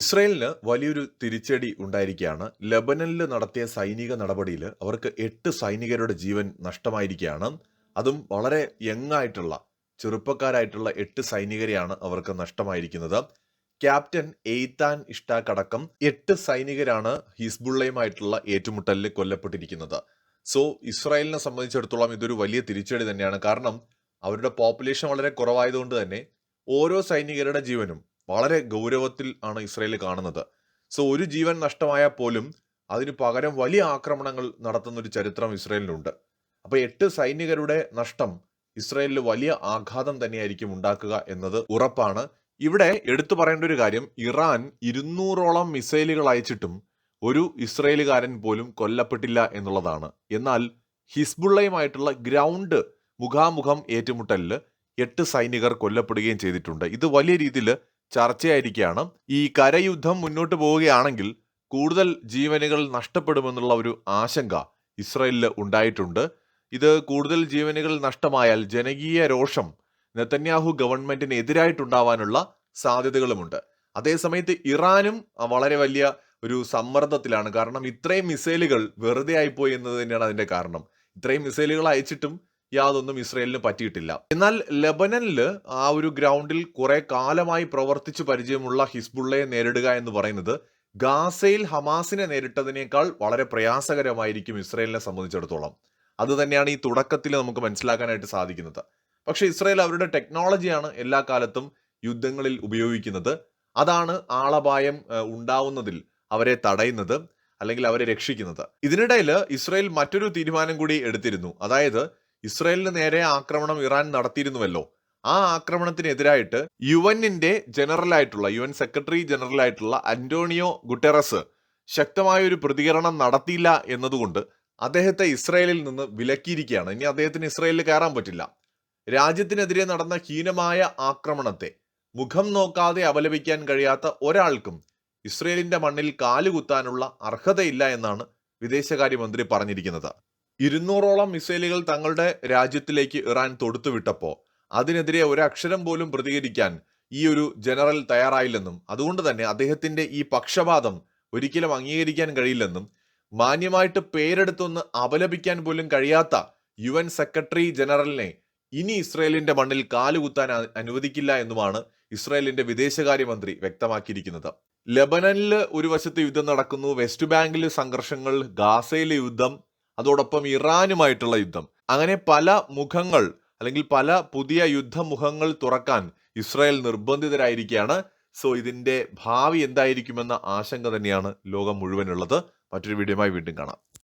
ഇസ്രയേലിന് വലിയൊരു തിരിച്ചടി ഉണ്ടായിരിക്കുകയാണ്. ലബനനിൽ നടത്തിയ സൈനിക നടപടിയിൽ അവർക്ക് എട്ട് സൈനികരുടെ ജീവൻ നഷ്ടമായിരിക്കുകയാണ്. അതും വളരെ യങ്ങായിട്ടുള്ള ചെറുപ്പക്കാരായിട്ടുള്ള എട്ട് സൈനികരെയാണ് അവർക്ക് നഷ്ടമായിരിക്കുന്നത്. ക്യാപ്റ്റൻ എയ്ത്താൻ ഇഷ്ടാഖ് അടക്കം എട്ട് സൈനികരാണ് ഹിസ്ബുള്ളയുമായിട്ടുള്ള ഏറ്റുമുട്ടലിൽ കൊല്ലപ്പെട്ടിരിക്കുന്നത്. സോ ഇസ്രായേലിനെ സംബന്ധിച്ചിടത്തോളം ഇതൊരു വലിയ തിരിച്ചടി തന്നെയാണ്. കാരണം അവരുടെ പോപ്പുലേഷൻ വളരെ കുറവായതുകൊണ്ട് തന്നെ ഓരോ സൈനികരുടെ ജീവനും വളരെ ഗൗരവത്തിൽ ആണ് ഇസ്രയേൽ കാണുന്നത്. സോ ഒരു ജീവൻ നഷ്ടമായാൽ പോലും അതിന് പകരം വലിയ ആക്രമണങ്ങൾ നടത്തുന്ന ഒരു ചരിത്രം ഇസ്രയേലിനുണ്ട്. അപ്പോൾ എട്ട് സൈനികരുടെ നഷ്ടം ഇസ്രയേലിൽ വലിയ ആഘാതം തന്നെയായിരിക്കും ഉണ്ടാക്കുക എന്നത് ഉറപ്പാണ്. ഇവിടെ എടുത്തു പറയേണ്ട ഒരു കാര്യം ഇറാൻ ഇരുന്നൂറോളം മിസൈലുകൾ അയച്ചിട്ടും ഒരു ഇസ്രയേലുകാരൻ പോലും കൊല്ലപ്പെട്ടില്ല എന്നുള്ളതാണ്. എന്നാൽ ഹിസ്ബുള്ളയുമായിട്ടുള്ള ഗ്രൗണ്ട് മുഖാമുഖം ഏറ്റുമുട്ടലിൽ എട്ട് സൈനികർ കൊല്ലപ്പെടുകയും ചെയ്തിട്ടുണ്ട്. ഇത് വലിയ രീതിയിൽ ചർച്ചയായിരിക്കുകയാണ്. ഈ കരയുദ്ധം മുന്നോട്ട് പോവുകയാണെങ്കിൽ കൂടുതൽ ജീവനുകൾ നഷ്ടപ്പെടുമെന്നുള്ള ഒരു ആശങ്ക ഇസ്രയേലിൽ ഉണ്ടായിട്ടുണ്ട്. ഇത് കൂടുതൽ ജീവനുകൾ നഷ്ടമായാൽ ജനകീയ രോഷം നെതന്യാഹു ഗവൺമെന്റിന് എതിരായിട്ടുണ്ടാവാനുള്ള സാധ്യതകളുമുണ്ട്. അതേസമയത്ത് ഇറാനും വളരെ വലിയ ഒരു സമ്മർദ്ദത്തിലാണ്. കാരണം ഇത്രയും മിസൈലുകൾ വെറുതെ ആയിപ്പോയി എന്നത് തന്നെയാണ് അതിന്റെ കാരണം. ഇത്രയും മിസൈലുകൾ അയച്ചിട്ടും യാതൊന്നും ഇസ്രയേലിന് പറ്റിയിട്ടില്ല. എന്നാൽ ലബനനിൽ ആ ഒരു ഗ്രൗണ്ടിൽ കുറെ കാലമായി പ്രവർത്തിച്ചു പരിചയമുള്ള ഹിസ്ബുള്ളയെ നേരിടുക എന്ന് പറയുന്നത് ഗാസയിൽ ഹമാസിനെ നേരിട്ടതിനേക്കാൾ വളരെ പ്രയാസകരമായിരിക്കും ഇസ്രയേലിനെ സംബന്ധിച്ചിടത്തോളം. അത് തന്നെയാണ് ഈ തുടക്കത്തിൽ നമുക്ക് മനസ്സിലാക്കാനായിട്ട് സാധിക്കുന്നത്. പക്ഷെ ഇസ്രയേൽ അവരുടെ ടെക്നോളജിയാണ് എല്ലാ കാലത്തും യുദ്ധങ്ങളിൽ ഉപയോഗിക്കുന്നത്. അതാണ് ആളപായം ഉണ്ടാവുന്നതിൽ അവരെ തടയുന്നത് അല്ലെങ്കിൽ അവരെ രക്ഷിക്കുന്നത്. ഇതിനിടയിൽ ഇസ്രയേൽ മറ്റൊരു തീരുമാനം കൂടി എടുത്തിരുന്നു. അതായത് ഇസ്രയേലിന് നേരെ ആക്രമണം ഇറാൻ നടത്തിയിരുന്നുവല്ലോ. ആ ആക്രമണത്തിനെതിരായിട്ട് യു എന്നിന്റെ ജനറൽ ആയിട്ടുള്ള യു എൻ സെക്രട്ടറി ജനറൽ ആയിട്ടുള്ള അന്റോണിയോ ഗുട്ടറസ് ശക്തമായ ഒരു പ്രതികരണം നടത്തിയില്ല എന്നതുകൊണ്ട് അദ്ദേഹത്തെ ഇസ്രയേലിൽ നിന്ന് വിലക്കിയിരിക്കുകയാണ്. ഇനി അദ്ദേഹത്തിന് ഇസ്രയേലിൽ കയറാൻ പറ്റില്ല. രാജ്യത്തിനെതിരെ നടന്ന ഹീനമായ ആക്രമണത്തെ മുഖം നോക്കാതെ അപലപിക്കാൻ കഴിയാത്ത ഒരാൾക്കും ഇസ്രയേലിന്റെ മണ്ണിൽ കാലുകുത്താനുള്ള അർഹതയില്ല എന്നാണ് വിദേശകാര്യമന്ത്രി പറഞ്ഞിരിക്കുന്നത്. ഇരുന്നൂറോളം മിസൈലുകൾ തങ്ങളുടെ രാജ്യത്തിലേക്ക് ഇറാൻ തൊടുത്തുവിട്ടപ്പോൾ അതിനെതിരെ ഒരക്ഷരം പോലും പ്രതികരിക്കാൻ ഈ ഒരു ജനറൽ തയ്യാറായില്ലെന്നും അതുകൊണ്ട് തന്നെ അദ്ദേഹത്തിന്റെ ഈ പക്ഷപാതം ഒരിക്കലും അംഗീകരിക്കാൻ കഴിയില്ലെന്നും മാന്യമായിട്ട് പേരെടുത്തൊന്ന് അപലപിക്കാൻ പോലും കഴിയാത്ത യു എൻ സെക്രട്ടറി ജനറലിനെ ഇനി ഇസ്രയേലിന്റെ മണ്ണിൽ കാലുകുത്താൻ അനുവദിക്കില്ല എന്നുമാണ് ഇസ്രയേലിന്റെ വിദേശകാര്യമന്ത്രി വ്യക്തമാക്കിയിരിക്കുന്നത്. ലബനനിൽ ഒരു വശത്ത് യുദ്ധം നടക്കുന്നു വെസ്റ്റ് ബാങ്കിൽ സംഘർഷങ്ങൾ ഗാസയിലെ യുദ്ധം അതോടൊപ്പം ഇറാനുമായിട്ടുള്ള യുദ്ധം. അങ്ങനെ പല മുഖങ്ങൾ അല്ലെങ്കിൽ പല പുതിയ യുദ്ധമുഖങ്ങൾ തുറക്കാൻ ഇസ്രായേൽ നിർബന്ധിതരായിരിക്കുകയാണ്. സോ ഇതിന്റെ ഭാവി എന്തായിരിക്കുമെന്ന ആശങ്ക തന്നെയാണ് ലോകം മുഴുവനുള്ളത്. മറ്റൊരു വീഡിയോയുമായി വീണ്ടും കാണാം.